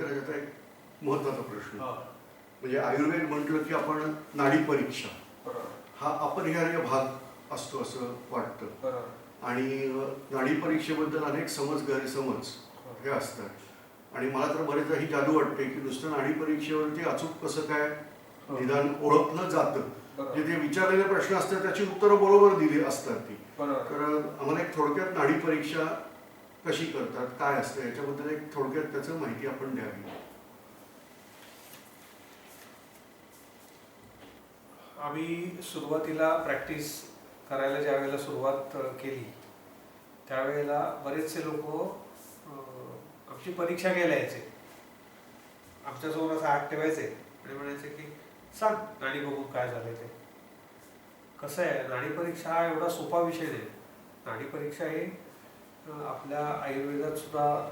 थोडक्यात याचा एक महत्त्वाचा प्रश्न. हा, म्हणजे आयुर्वेद म्हटलं की आपण नाडी परीक्षा. हा अपरिहार्य भाग असतो असं वाटतं. आणि नाडी परीक्षेबद्दल अनेक समज गैरसमज हे. असतात. आणि मला तर बरेचदा ही जादू वाटते की नुसतं नाडी परीक्षेवरती अचूक कसं काय निदान ओळखलं जातं. जे ते विचारलेले प्रश्न असतात त्याची उत्तरं बरोबर दिली असतात ती. तर आम्हाला एक थोडक्यात नाडी परीक्षा कशी करतात काय असतं याच्याबद्दल एक थोडक्यात त्याचं माहिती आपण द्यावी. आम्ही सुरुवातीला प्रॅक्टिस करायला ज्या वेळेला सुरुवात केली त्यावेळेला बरेचसे लोक आमची परीक्षा घ्यायला यायचे आमच्यासमोर असं हात ठेवायचे. आणि म्हणायचे की सांग नाणी बघून काय झालंय ते. कसं आहे नाणी परीक्षा हा एवढा सोपा विषय नाही. नाणी परीक्षा हे आपल्या आयुर्वेदात सुद्धा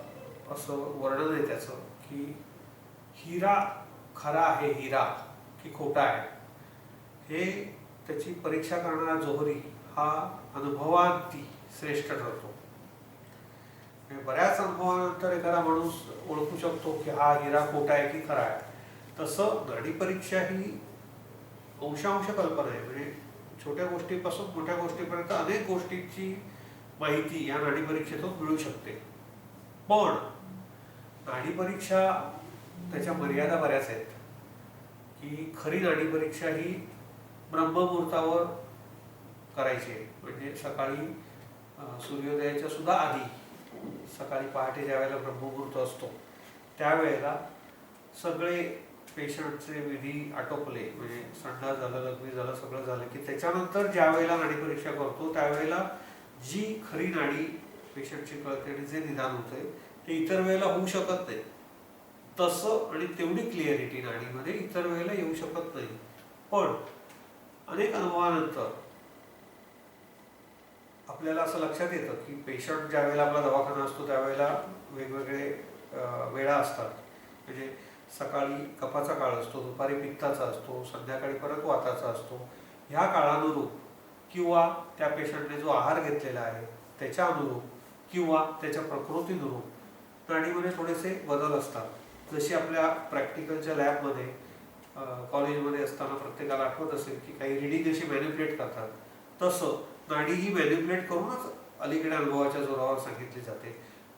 असं वर्णन आहे त्याचं की हिरा खरा आहे हिरा की खोटा आहे. हे त्याची परीक्षा करणारा जोहरी हा अनुभवांती श्रेष्ठ ठरतो. बऱ्याच अनुभवानंतर एखादा माणूस ओळखू शकतो की हा हिरा खोटा आहे की खरा आहे. तसं नाडी परीक्षा ही अंशांश कल्पना आहे. म्हणजे छोट्या गोष्टीपासून मोठ्या गोष्टीपर्यंत अनेक गोष्टींची माहिती या नाडी परीक्षेतून मिळू शकते. पण नाडी परीक्षा त्याच्या मर्यादा बऱ्याच आहेत. की खरी नाडी परीक्षा ही ब्रह्ममुहूर्तावर करायची आहे. म्हणजे सकाळी सूर्योदयाच्या सुद्धा आधी सकाळी पहाटे ज्या वेळेला ब्रह्ममुहूर्त असतो त्यावेळेला सगळे पेशंटचे विधी आटोपले. म्हणजे संडास झालं लग्नी झालं सगळं झालं की त्याच्यानंतर ज्या वेळेला नाडी परीक्षा करतो त्यावेळेला जी खरी नाडी पेशंटची कळते आणि जे निदान होते ते इतर वेळेला होऊ शकत नाही. तसं आणि तेवढी क्लिअरिटी नाडीमध्ये इतर वेळेला येऊ शकत नाही. पण अनेक अनुभवानंतर आपल्याला असं लक्षात येतं की पेशंट ज्या वेळेला आपला दवाखाना असतो त्यावेळेला वेगवेगळे वेळा असतात. म्हणजे सकाळी कफाचा काळ असतो दुपारी पित्ताचा असतो संध्याकाळी परत वाताचा असतो. ह्या काळानुरूप किंवा त्या पेशंटने जो आहार घेतलेला आहे त्याच्या अनुरूप किंवा त्याच्या प्रकृतीनुरूप प्राणीमध्ये थोडेसे बदल असतात. जशी आपल्या प्रॅक्टिकलच्या लॅबमध्ये कॉलेजमध्ये असताना प्रत्येकाला आठवत असेल की काही रिडिंग अशी मॅन्युप्युलेट करतात. तसं नाडी ही मॅन्युप्लेट करूनच अलीकडे अनुभवाच्या जोरावर सांगितली जाते.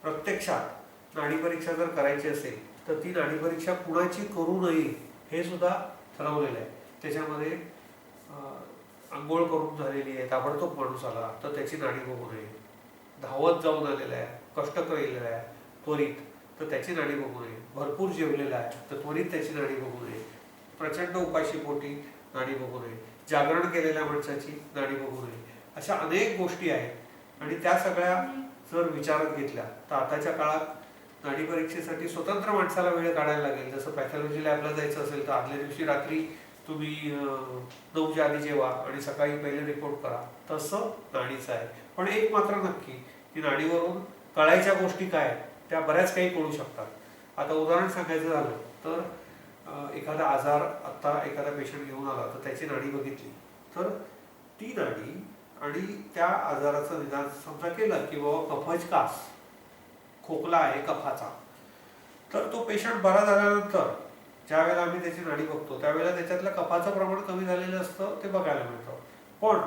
प्रत्यक्षात नाडी परीक्षा जर करायची असेल तर ती नाडी परीक्षा कुणाची करू नये हे सुद्धा ठरवलेलं आहे. त्याच्यामध्ये आंघोळ करून झालेली आहे ताबडतोब माणूस आला तर त्याची नाणी बघू नये. धावत जाऊन आलेला आहे कष्ट केलेला आहे त्वरित तर त्याची नाणी बघू नये. भरपूर जेवलेला आहे तर त्वरित त्याची नाणी बघू नये. प्रचंड उपाशी पोटी नाणी बघू नये. जागरण केलेल्या माणसाची नाणी बघू नये. अशा अनेक गोष्टी आहेत. आणि त्या सगळ्या जर विचारात घेतल्या तर आताच्या काळात नाणी परीक्षेसाठी स्वतंत्र माणसाला वेळ काढायला लागेल. जसं पॅथॉलॉजी लॅबला जायचं असेल तर आदल्या दिवशी रात्री तुम्ही नऊच्या आधी जेवा आणि सकाळी पहिले रिपोर्ट करा. तसं नाणीचं आहे. पण एक मात्र नक्की की नाणीवरून कळायच्या गोष्टी काय त्या बऱ्याच काही कळू शकतात. आता उदाहरण सांगायचं झालं तर एखादा आजार आत्ता एखादा पेशंट घेऊन आला तर त्याची नाणी बघितली. तर ती नाणी आणि त्या आजाराचं निदान समजा केलं की बाबा कफज कास खोकला आहे कफाचा. तर तो पेशंट बरा झाल्यानंतर ज्या वेळेला आम्ही त्याची नाडी बघतो त्यावेळेला त्याच्यातलं कफाचं प्रमाण कमी झालेलं असतं ते बघायला मिळतं. पण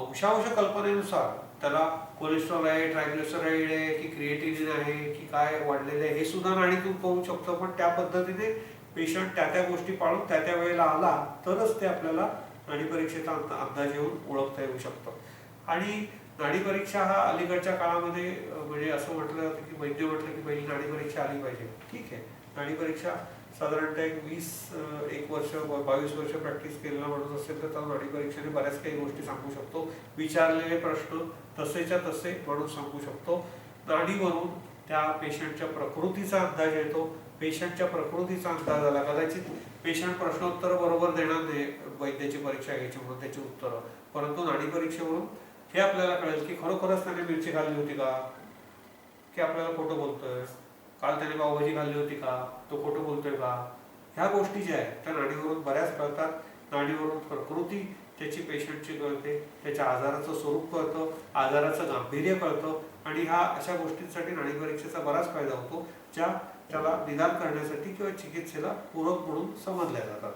अंशांश कल्पनेनुसार त्याला कोलेस्ट्रॉल आहे ट्रायग्लिसराईड आहे की क्रिएटिनिन आहे की काय वाढलेलं आहे हे सुद्धा नाडीतून पाहू शकतो. पण त्या पद्धतीने पेशंट त्या त्या गोष्टी पाळून त्या त्या वेळेला आला तरच ते आपल्याला नाडी परीक्षेचा अंदाज येऊन ओळखता येऊ शकतं. आणि नाडी परीक्षा हा अलीकडच्या काळामध्ये म्हणजे असं म्हटलं की वैद्य म्हटलं की पहिली नाडी परीक्षा आली पाहिजे. ठीक आहे. नाडी परीक्षा साधारणतः एक वीस एक वर्ष बावीस वर्ष प्रॅक्टिस केलेला माणूस असेल तर त्याला नाडी परीक्षेने बऱ्याच काही गोष्टी सांगू शकतो. विचारलेले प्रश्न तसेच्या तसे माणूस सांगू शकतो. नाडीवरून त्या पेशंटच्या प्रकृतीचा अंदाज येतो. पेशंटच्या प्रकृतीचा अंदाज आला. कदाचित पेशंट प्रश्नोत्तर बरोबर देणार नाही वैद्याची परीक्षा घ्यायची म्हणून त्याची उत्तरं. परंतु नाडी परीक्षेवरून हे आपल्याला कळेल की खरोखरच त्याने मिरची खाल्ली होती का? की आपल्याला खोटं बोलतोय? काल त्याने पावभाजी खाल्ली होती का? तो खोटं बोलतोय का? ह्या गोष्टी ज्या आहेत त्या नाडीवरून बऱ्याच कळतात. नाडीवरून प्रकृती त्याची पेशंटची कळते त्याच्या आजाराचं स्वरूप कळतं आजाराचं गांभीर्य कळतं आणि ह्या अशा गोष्टींसाठी नाडी परीक्षेचा बराच फायदा होतो ज्या त्याला निदान करण्यासाठी किंवा चिकित्सेला पूरक म्हणून समजल्या जातात.